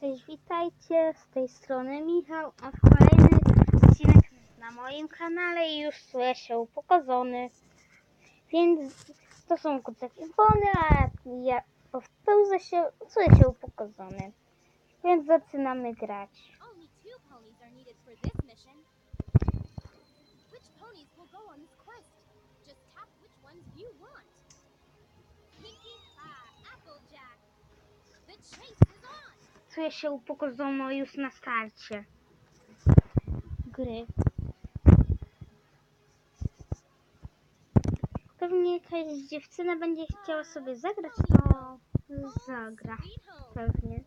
Cześć, witajcie, z tej strony Michał, a kolejny odcinek na moim kanale i już czuję się upokorzony. Więc to są takie bony, a ja powtórzę się, czuję się upokorzony. Więc zaczynamy grać. The chase Czuję się upokorzono już na starcie gry. Pewnie jakaś dziewczyna będzie chciała sobie zagrać, to zagra. Pewnie.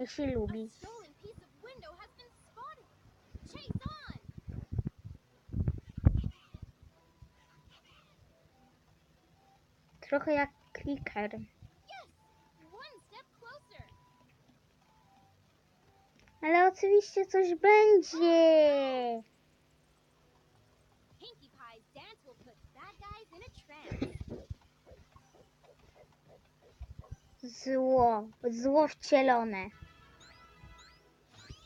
Jeśli lubi. stolen piece of Ale oczywiście coś będzie. Zło. Zło wcielone.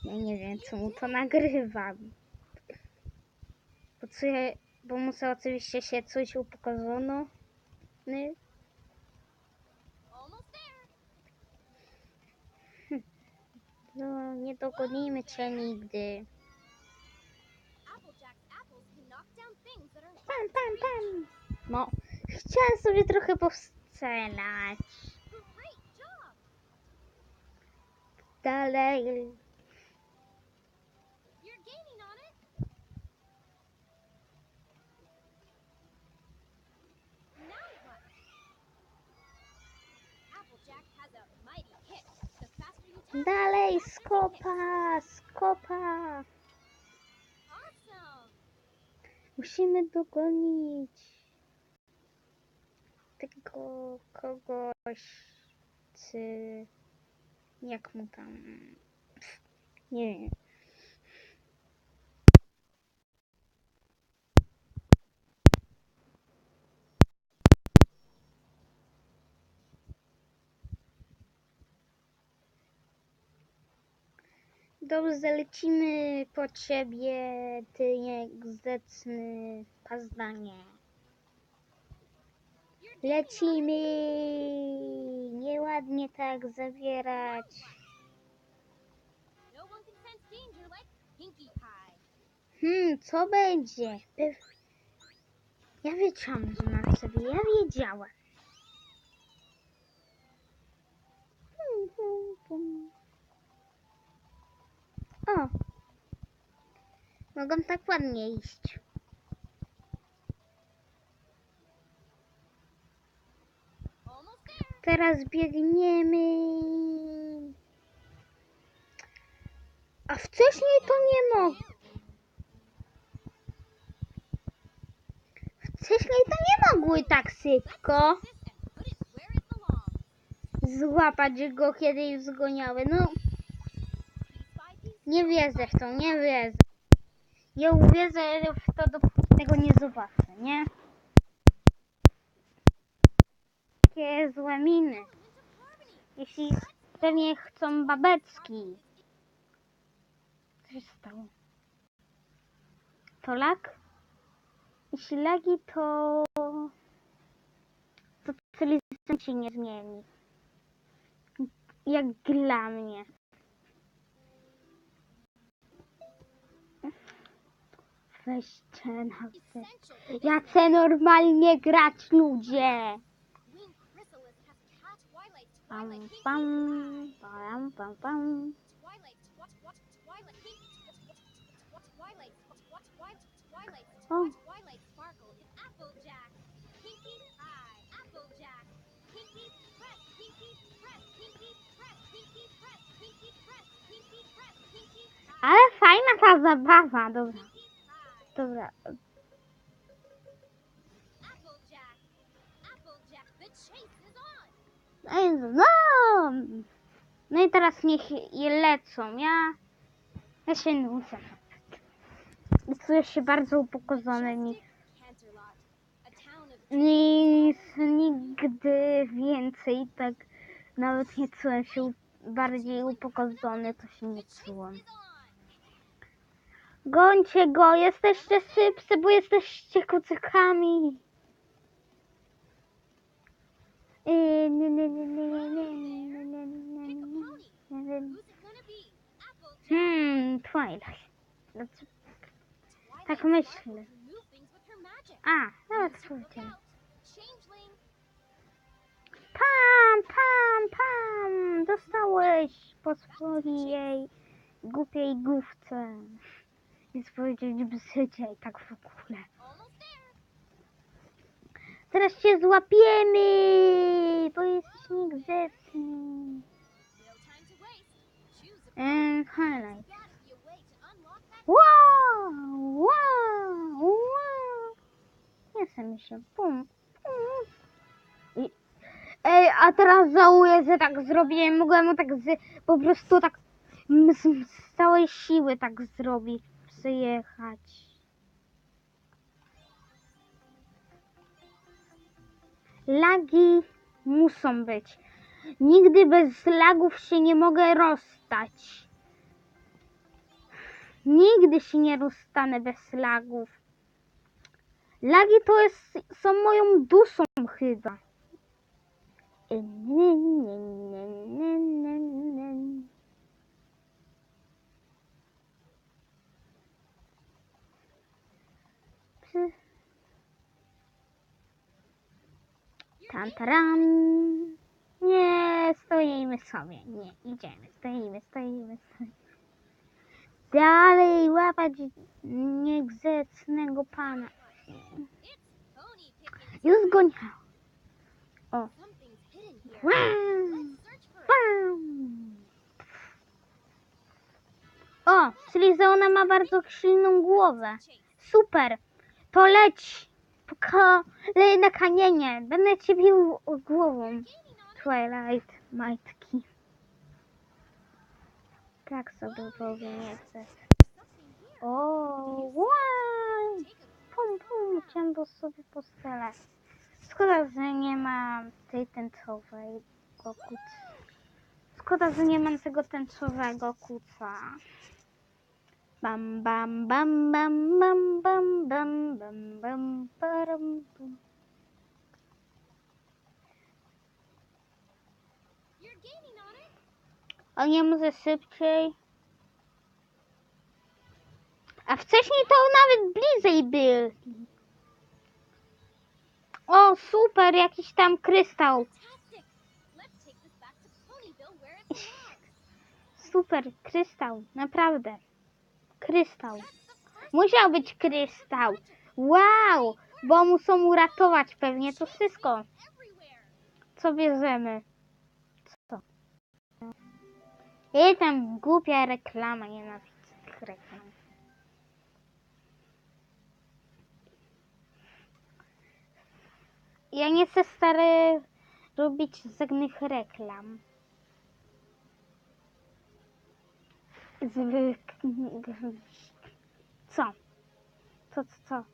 Ja nie wiem, czemu to nagrywam. Bo, czuję, bo muszę oczywiście się coś upokorzono. Ny. Nie dogonimy cię nigdy. Pam, pam, pam. No, chciałem sobie trochę job. Dalej. Dalej, skopa, skopa. Musimy dogonić tego kogoś, czy jak mu tam, nie wiem. Dobrze, lecimy po ciebie, ty niegrzeczny pazdanie. Lecimy! Nieładnie tak zawierać. No. Hmm, co będzie? Ja wiedziałam, że na sobie, ja wiedziałam. Pum, pum, pum. O! Mogą tak ładnie iść. Teraz biegniemy. A wcześniej to nie mogło. Wcześniej to nie mogły tak szybko złapać go, kiedy już zgoniały. No, nie wierzę w to, nie wierzę. Nie uwierzę w to, dopóki tego nie zobaczę, nie? Takie złe miny. Jeśli pewnie chcą babeczki. Co się stało? To lag? Jeśli lagi, to... To cywilizacja się nie zmieni. Jak dla mnie. Weźcie na Ja chcę normalnie grać, ludzie! Pam, pam, pam, pam, pam. Pie. Ale fajna ta zabawa, dobra. Dobra, on. Ej, no! No i teraz niech je lecą. Ja, ja się nudzę. I Czuję się bardzo upokorzony. Ni- Canterlot, a town of Nic, nigdy więcej tak nawet nie czułem się bardziej upokorzony, to się nie czułam. Gońcie go, jesteście sypsy, bo jesteście kucykami. Hmm, Twilight. Tak myślę. A, nawet słuchajcie. Pam, pam, pam! Dostałeś po swojej głupiej główce. Więc powiedzieć bzydzie i tak w ogóle. Teraz cię złapiemy, bo jesteś niegrzeczny. A And highlight. Wow, wow, wow. Mi się. Pum, pum. Ej, a teraz żałuję, że tak zrobiłem. Mogłem tak z, po prostu tak z, z całej siły tak zrobić. Przyjechać. Lagi muszą być. Nigdy bez lagów się nie mogę rozstać. Nigdy się nie rozstanę bez lagów. Lagi to jest, są moją duszą chyba. Psy. Tam, taram. Nie, stoimy sobie. Nie, idziemy. Stoimy, stoimy, stoimy. Dalej łapać niegrzecznego pana. Już go nie. Wow. O, czyli ona ma bardzo silną głowę. Super. To leć. Kolej na kamienie. Będę cię bił głową. Twilight majtki. Tak sobie powiem. O, wow. Pum, pum, chciałam to sobie postelać. Szkoda, że nie mam tej tęczowej kuca. Szkoda, że nie mam tego tęczowego kuca. Bam, bam, bam, bam, bam, bam, bam, bam, bam, on it. A nie może szybciej? A wcześniej to nawet bliżej był. O, super, jakiś tam krystał. Super, krystał, naprawdę. Krystał. Musiał być krystał. Wow, bo muszą uratować pewnie to wszystko. Co bierzemy? Co? I tam głupia reklama, nienawidzę tych reklam. Ja nie chcę stary robić żadnych reklam. Zwyk... Co? Co, co, co?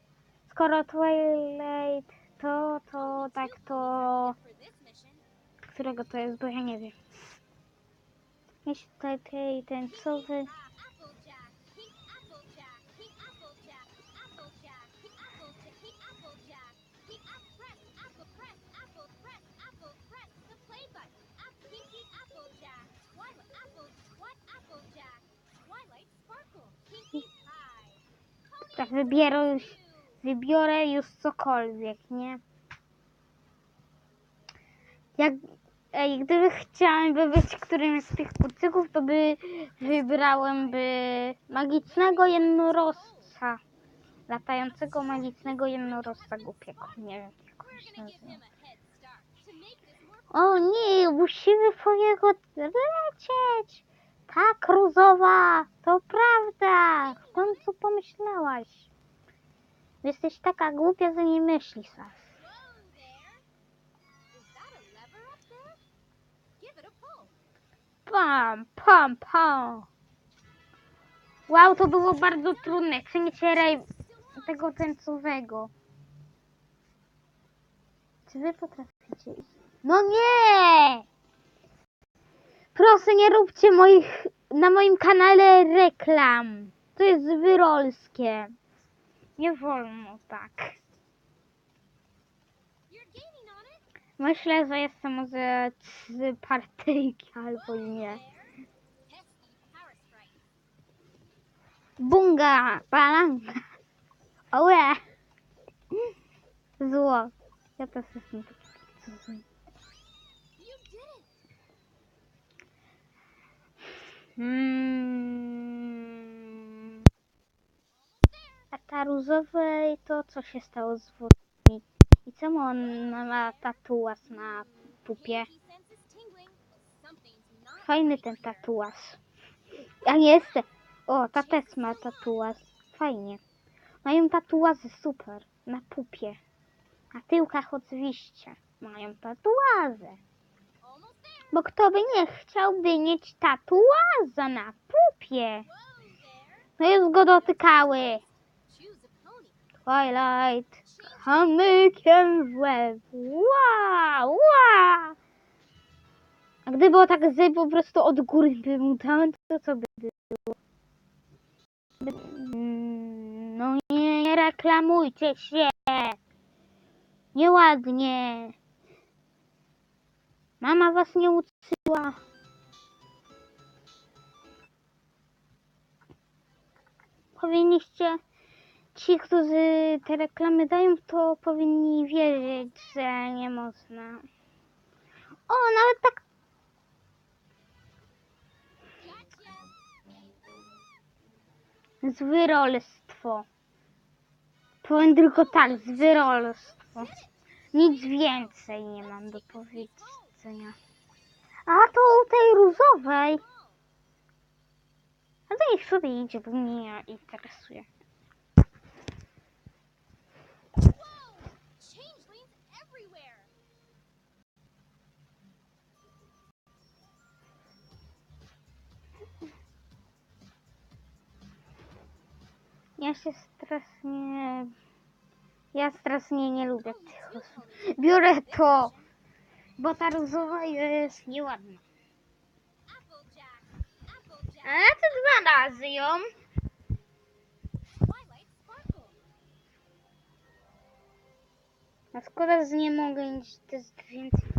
Skoro Twilight to, to, tak, to... Którego to jest, bo ja nie wiem. Jeśli tutaj tej tęczowy... ah, Tak, wybiorę już, wybiorę już cokolwiek, nie? Jak, ej, gdyby chciałem być którymś z tych kucyków, to by wybrałem by magicznego jednorożca. Latającego magicznego jednorożca głupiego. Nie wiem, jak O nie, musimy po niego lecieć. Tak, Różowa, to prawda. W końcu pomyślałaś. Jesteś taka głupia, że nie myślisz. Pam, pam, pam. Wow, to było bardzo trudne. Przenicieraj tego tęczowego. Czy wy potraficie? No nie! Proszę nie róbcie moich na moim kanale reklam. To jest wyrolskie. Nie wolno tak. Myślę, że jestem może z partyjki albo nie. Bunga, palanka. Ołe. Zło. Ja też jestem taki Mm. A ta różowej to co się stało z włosami? I czemu on ma tatuaż na pupie? Fajny ten tatuaż. A nie jestem. O, ta też ma tatuaż. Fajnie. Mają tatuaże super. Na pupie. Na tyłkach oczywiście. Mają tatuaże. Bo kto by nie chciałby mieć tatuaża na pupie? No już go dotykały. Twilight. Kamykiem w łeb. Wow, wow. A gdyby tak, że po prostu od góry by mu to co by było? By- Mm, No nie, nie reklamujcie się. Nieładnie. Mama was nie uczyła. Powinniście ci, którzy te reklamy dają, to powinni wiedzieć, że nie można. O, nawet tak zwyrolstwo. Powiem tylko tak, zwyrolstwo. Nic więcej nie mam do powiedzenia. A to u tej różowej. A to niech sobie idzie, bo mnie nie interesuje. Ja się strasznie... Ja strasznie nie lubię tych osób. Biorę to, bo ta różowa jest nieładna. Ale to dwa razy ją. A szkoda, że nie mogę mieć też więcej.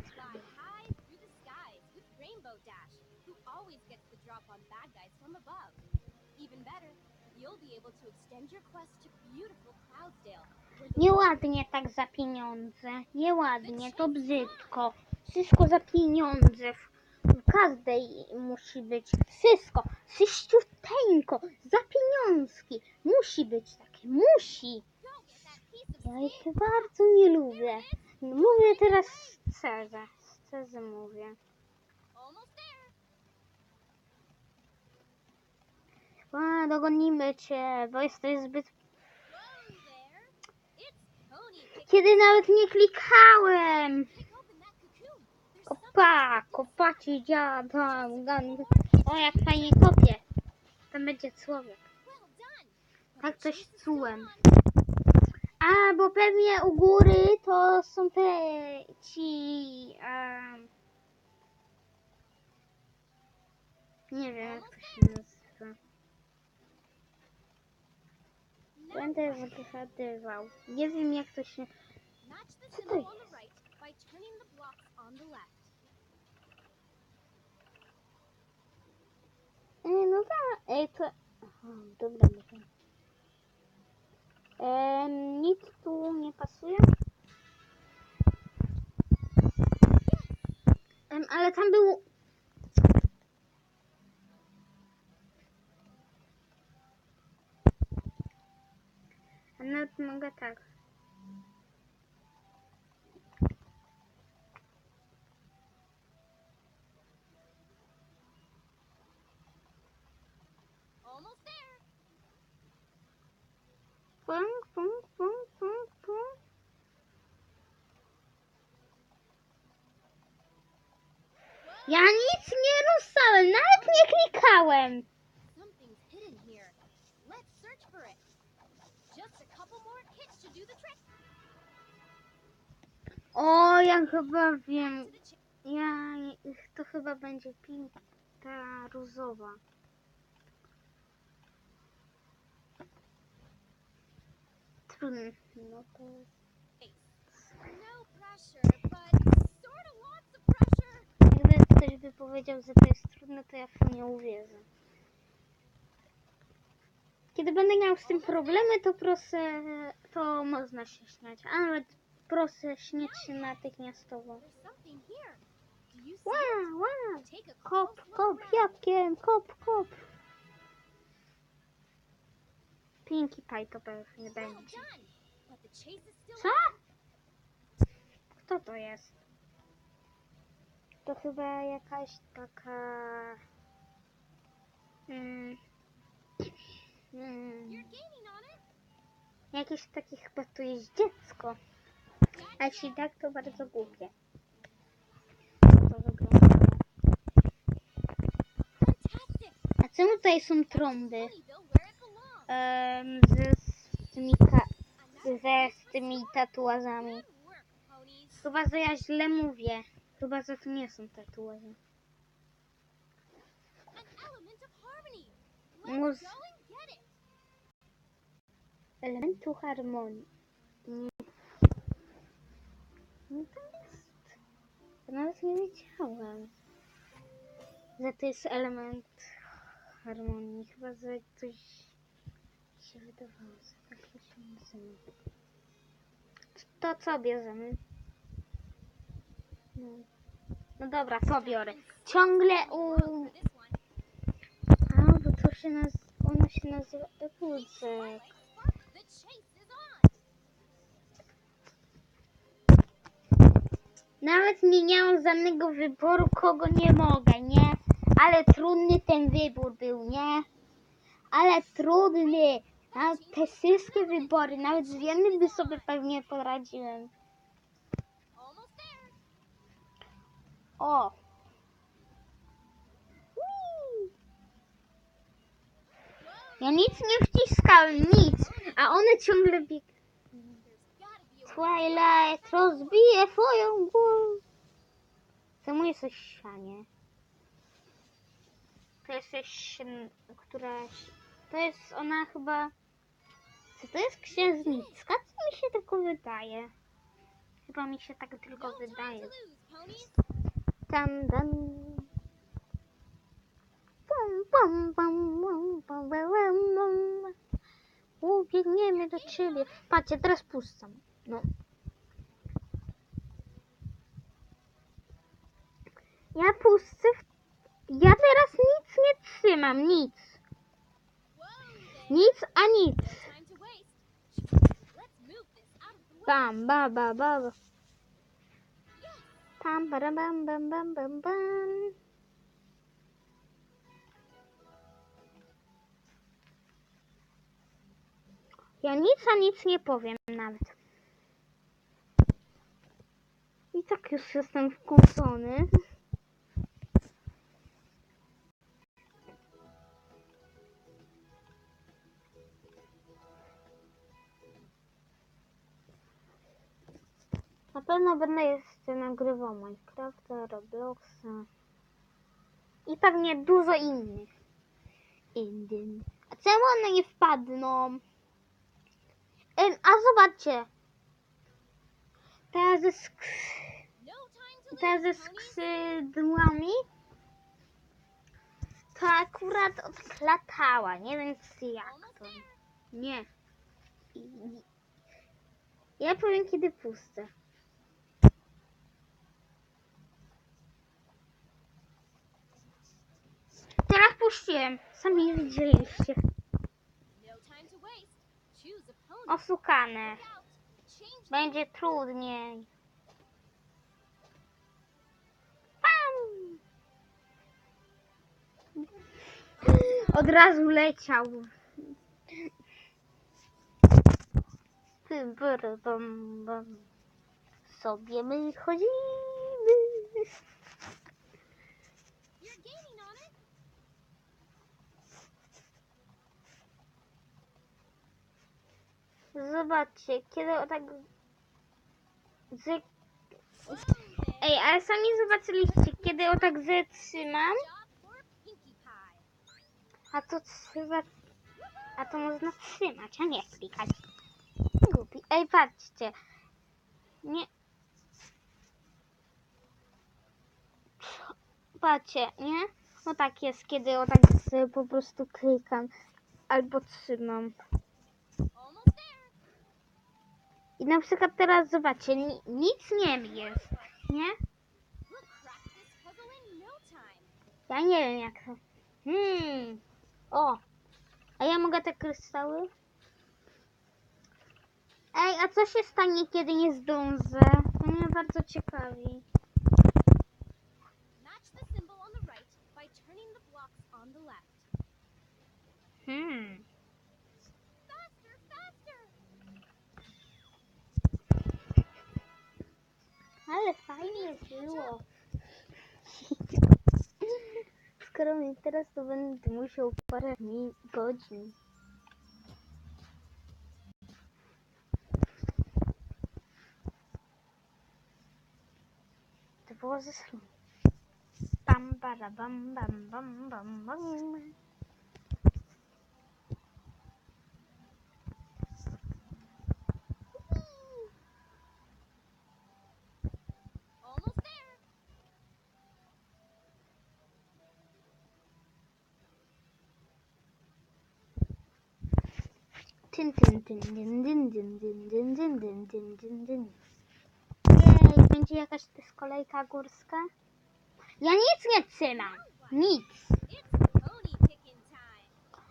Nieładnie tak za pieniądze. Nieładnie, to brzydko. Wszystko za pieniądze. W każdej musi być. Wszystko. Syściuteńko. Za pieniążki. Musi być takie. Musi. Ja ich bardzo nie lubię. Mówię teraz szczerze. Szczerze mówię. A, dogonimy cię, bo jesteś zbyt... Kiedy nawet nie klikałem. Kopa, kopaci dziada. O, jak fajnie kopie. Tam będzie człowiek. Tak coś czułem. A, bo pewnie u góry to są te ci... em, nie wiem, jak to się nazywa. Będę zgadywał. Nie wiem, jak to się... Co to jest? E, to... Aha, dobra, dobra. E, nic tu nie pasuje. Em, ale tam był... Nawet mogę tak. Almost there. Pum, pum, pum, pum, pum. Ja nic nie ruszałem, nawet nie klikałem. O, ja chyba wiem. Ja, to chyba będzie pinta różowa. Trudno. No to... No pressure, but sorta lots of pressure. Gdyby ktoś by powiedział, że to jest trudne, to ja w to nie uwierzę. Kiedy będę miał z tym problemy, to proszę, to można się śmiać. A nawet proszę śmiać się natychmiastowo. Wow, wow. Kop, kop, jabłkiem, kop, kop. Pinkie Pie to pewnie będzie. Co? Kto to jest? To chyba jakaś taka... Mm, mm, jakieś takie chyba tu jest dziecko. A jeśli tak, to bardzo głupie. To. A czemu tutaj są trąby? Em, z, tymi ze z tymi tatuażami. Chyba, że ja źle mówię. Chyba, że to nie są tatuaże. Mus-. Elementu harmonii. Mm. No to jest. Ja nawet nie wiedziałem, że to jest element harmonii. Chyba, że coś się wydawało, że tak to się nazywa. To co bierzemy? No, dobra, to biorę. Ciągle u... A, bo to się naz... ono się nazywa on. Nawet nie miałam żadnego wyboru, kogo nie mogę, nie? Ale trudny ten wybór był, nie? Ale trudny. Nawet te wszystkie wybory, nawet z jednym by sobie pewnie poradziłem. O! Ja nic nie wciskałem, nic. A one ciągle bieg... Twilight rozbije twoją głowę. Czemu jesteś sianie? To jesteś, któraś... To jest ona chyba... Czy to jest księżniczka? Co mi się tylko wydaje? Chyba mi się tak tylko wydaje. Ciebie. Patrzcie, teraz puszczam. No. Ja puszczę. W... Ja teraz nic nie trzymam, nic. Whoa there. Nic, a nic. Time to waste. Let's move this out of the way. Bam, ba, ba, ba. ba. Pam, ba, bam, bam, bam, bam, bam. Ja nic, a nic nie powiem nawet. I tak już jestem wkurzony. Na pewno będę jeszcze nagrywał Minecrafta, Robloxa i pewnie dużo innych. Indyn. A czemu one nie wpadną? A zobaczcie. Ta ze, sk- time to ta ze skrzydłami to akurat odklatała. Nie wiem jak to. Nie. Ja powiem kiedy puszczę. Teraz puściłem. Sami widzieliście. Osukane. Będzie trudniej. Pam! Od razu leciał. Sobie my chodzimy. Zobaczcie, kiedy tak... Z... Ej, ale sami zobaczyliście, kiedy o tak zatrzymam, a to trzeba... A to można trzymać, a nie klikać. Głupi. Ej, patrzcie. Nie... Patrzcie, nie? No tak jest, kiedy o tak po prostu klikam albo trzymam. I na przykład teraz zobaczcie, ni- nic nie jest, nie? No. Ja nie wiem jak to. Hmm. O. A ja mogę te kryształy? Ej, a co się stanie, kiedy nie zdążę? To mnie bardzo ciekawi. Match Ale fajnie było. Skoro mi teraz to będę musiał parę godzin. To było ze snu. Bam, bara, bam, bam, bam, bam, bam. Tyn, tyn, tyn, dyn, dyn, dyn, dyn, dyn, dyn, dyn, dyn, dyn, dyn. Jej, będzie jakaś kolejka górska? Ja nic nie trzymam. Nic.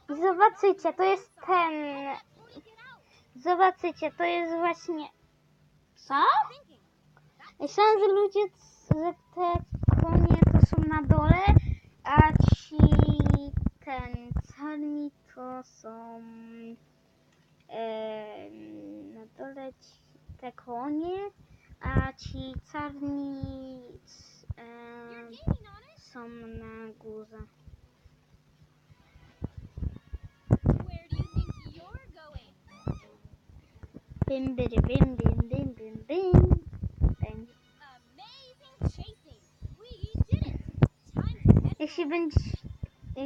Zobaczycie, to jest ten... Zobaczycie, to jest właśnie... Co? Myślałam, że ludzie, że te konie to są na dole, a ci ten czarni to są na no dole te konie, a ci czarni są na górze. Bim, bim, bim, bim, bim, bim, bim. Jeśli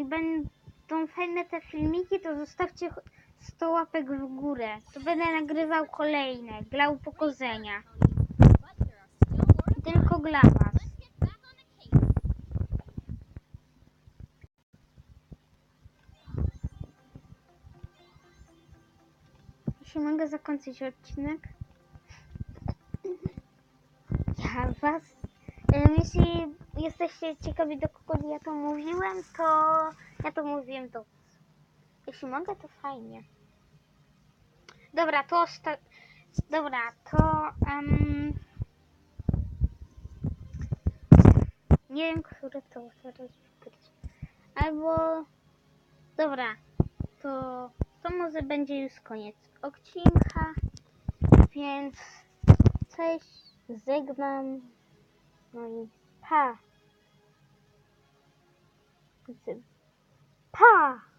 będą fajne te filmiki, to zostawcie 100 łapek w górę. To będę nagrywał kolejne dla upokorzenia. Tylko dla was. Jeśli mogę zakończyć odcinek. Ja was. Jeśli jesteście ciekawi do kogo ja to mówiłem, to ja to mówiłem do. Jeśli mogę, to fajnie. Dobra, to osta... Dobra, to... em, Nie wiem, które to teraz wybrać. Albo... Dobra, to... To może będzie już koniec odcinka, więc cześć, żegnam, no i pa. Pa!